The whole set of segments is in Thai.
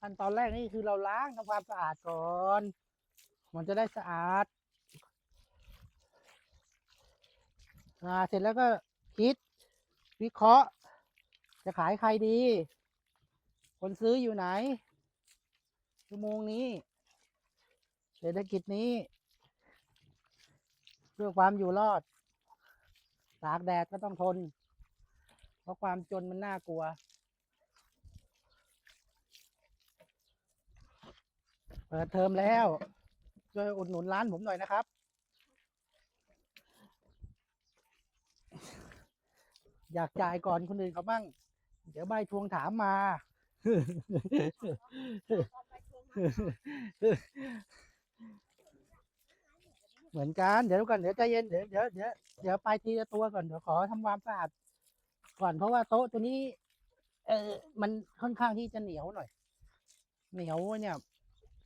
ขั้นตอนแรกนี่คือเราล้างทำความสะอาดก่อน มันจะได้สะอาดอ่าเสร็จแล้วก็คิด วิเคราะห์ จะขายใครดี คนซื้ออยู่ไหนชั่วโมงนี้ เศรษฐกิจนี้ เพื่อความอยู่รอด ตากแดดก็ต้องทน เพราะความจนมันน่ากลัว เปิดเทอมแล้วช่วยอุดหนุนร้านผมหน่อยนะครับ อยากจ่ายก่อนคนอื่นเขาบ้าง เดี๋ยวใบทวงถามมา เหมือนกันเดี๋ยวก่อนเดี๋ยวใจเย็นเดี๋ยวเดี๋ยวเดี๋ยวเดี๋ยวไปทีละตัวก่อนเดี๋ยวขอทำความสะอาดก่อนเพราะว่าโต๊ะตัวนี้ เออมันค่อนข้างที่จะเหนียวหน่อย เหนียวเนี่ย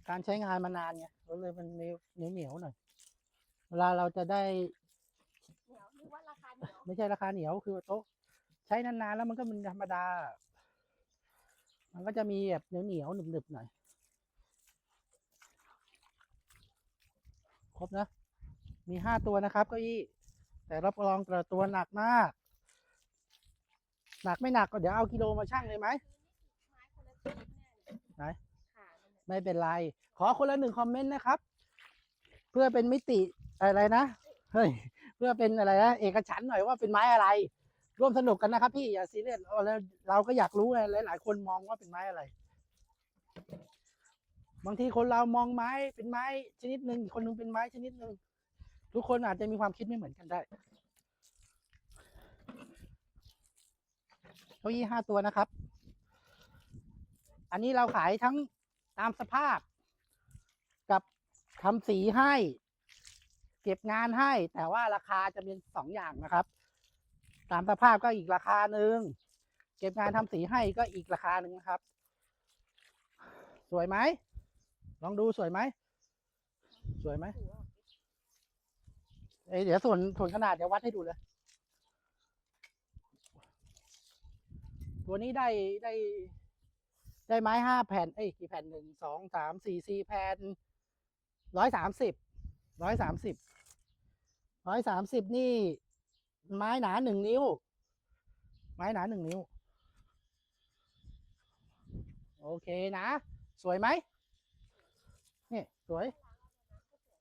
การใช้งานมานานไงก็เลยมันเหนียวเหนียวเหนียวหน่อย เวลาเราจะได้เหนียวนึกว่าราคาเหนียวไม่ใช่ราคาเหนียวคือโต๊ะใช้นานๆแล้วมันก็เป็นธรรมดา มันก็จะมีแบบเหนียวเหนียวๆหนึบหนึบๆหน่อย ครบนะ มีห้าตัวนะครับเก้าอี้ แต่รับรองแต่ละตัวหนักมาก หนักไม่หนักก็เดี๋ยวเอากิโลมาชั่งเลยไหมไม้คนละชิ้นแน่เลยไหนขามันเนี่ย ไม่เป็นไร ขอคนละหนึ่งคอมเมนต์นะครับ เพื่อเป็นมิติอะไรนะเฮ้ยเพื่อเป็นอะไรนะเอกฉันหน่อยว่าเป็นไม้อะไร ร่วมสนุกกันนะครับ พี่อย่าซีเรียสเอาแล้วเราก็อยากรู้ไงหลาย ๆ คนมองว่าเป็นไม้อะไร บางทีคนเรามองไม้เป็นไม้ชนิดหนึ่งคนหนึงเป็นไม้ชนิดหนึ่งทุกคนอาจจะมีความคิดไม่เหมือนกันได้เก้าอี้ห้าตัวนะครับ อันนี้เราขายทั้ง ตามสภาพ กับทำสีให้ เก็บงานให้ แต่ว่าราคาจะเป็นสองอย่างนะครับ ตามสภาพก็อีกราคาหนึ่งเก็บงานทำสีให้ก็อีกราคาหนึ่งนะครับ สวยไหมลองดูสวยไหมสวยไหมเอ้เดี๋ยวส่วนส่วนขนาดเดี๋ยววัดให้ดูเลยตัวนี้ได้ได้ ได้ไม้ห้าแผ่น เอ้ยกี่แผ่นหนึ่งสองสามสี่สี่แผ่นร้อยสามสิบร้อยสามสิบร้อยสามสิบนี่ ไม้หนาหนึ่งนิ้ว ไม้หนาหนึ่งนิ้ว โอเคนะ สวยไหมนี่สวย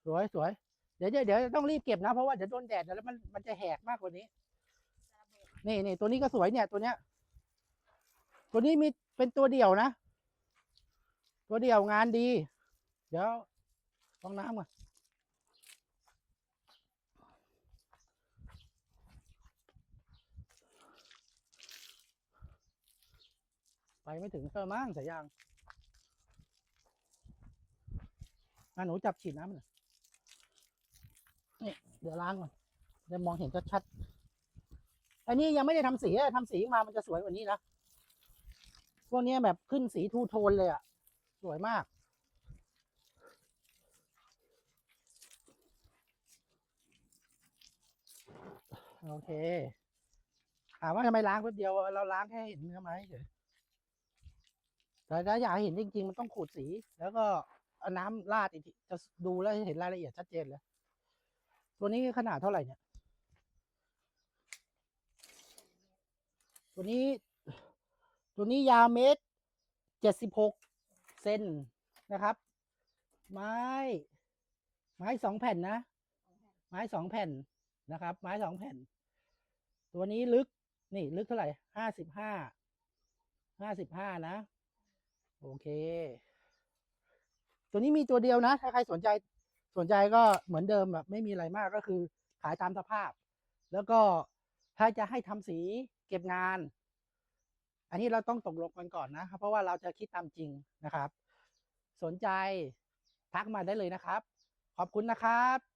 สวยสวย เดี๋ยวเดี๋ยวเดี๋ยวต้องรีบเก็บนะ เพราะว่าเดี๋ยวโดนแดดแล้วมันมันจะแหกมากกว่านี้ นี่นี่ตัวนี้ก็สวยเนี่ย ตัวเนี้ย ตัวนี้มี เป็นตัวเดี่ยวนะ ตัวเดี่ยวงานดี เดี๋ยวลองน้ำก่อนไปไม่ถึงเตอมั่งสายยางอะหนูจับฉีดน้ำหน่อยนี่เดี๋ยวล้างก่อนจะมองเห็นชัดๆอันนี้ยังไม่ได้ทำสีอะทำสีมามันจะสวยกว่านี้นะ พวกนี้แบบขึ้นสีทูโทนเลยอะ สวยมาก โอเคถามว่าทำไมล้างแป๊บเดียวเราล้างแค่เห็นเนื้อไหมเฉยแต่ถ้าอยากเห็นจริง ๆ มันต้องขูดสี แล้วก็เอาน้ำราดอีกทีจะดูแล้วเห็นรายละเอียดชัดเจนเลย ตัวนี้ขนาดเท่าไหร่เนี่ย ตัวนี้ ตัวนี้ยาวเมตรเจ็ดสิบหกเซนนะครับ ไม้ไม้สองแผ่นนะ ไม้สองแผ่นนะครับ ไม้สองแผ่น ตัวนี้ลึกนี่ลึกเท่าไหร่ห้าสิบห้าห้าสิบห้านะ โอเค ตัวนี้มีตัวเดียวนะ ถ้าใครสนใจสนใจก็เหมือนเดิมแบบไม่มีอะไรมากก็คือขายตามสภาพ แล้วก็ถ้าจะให้ทำสีเก็บงาน อันนี้เราต้องตกลงกันก่อนนะครับ เพราะว่าเราจะคิดตามจริงนะครับ สนใจทักมาได้เลยนะครับ ขอบคุณนะครับ